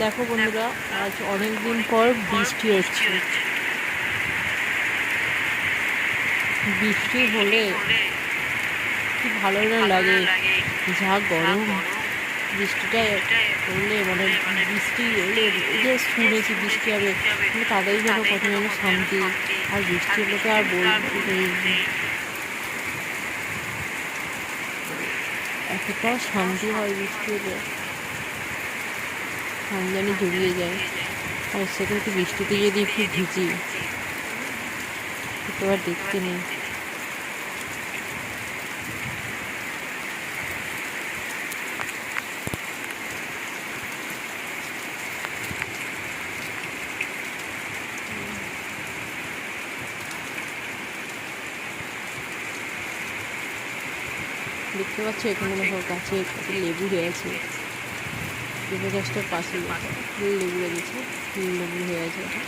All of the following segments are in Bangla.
দেখো বন্ধুরা আজ অনেক দিন পর বৃষ্টি হচ্ছে। বৃষ্টি হলে কি ভালো না লাগে? যা গরম। বৃষ্টিটা হলে মানে বৃষ্টি হলে এই যে শুনেছি বৃষ্টি হবে মানে তাদের যেন কত যেন শান্তি আর বৃষ্টি হলে তো আর বলতে এতটা শান্তি হয় বৃষ্টি হলে। জানি জড়িয়ে যায়। আর সেটা একটু বৃষ্টিতে যদি একটু ভিজি তো আর দেখতে নেই। দেখতে পাচ্ছ এখানে দেখো গাছে লেবু হয়েছে লেবু গাছটার পাশে লেবু লেগেছে লেবু হয়ে আছে এটা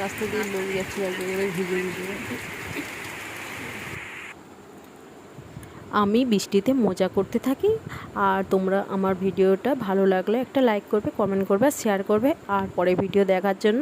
রাস্তা দিয়ে লোক যাচ্ছে একেবারে ভিজে ভিজে। আমি বৃষ্টিতে মজা করতে থাকি। আর তোমরা আমার ভিডিওটা ভালো লাগলে একটা লাইক করবে কমেন্ট করবে শেয়ার করবে। আর পরে ভিডিও দেখার জন্য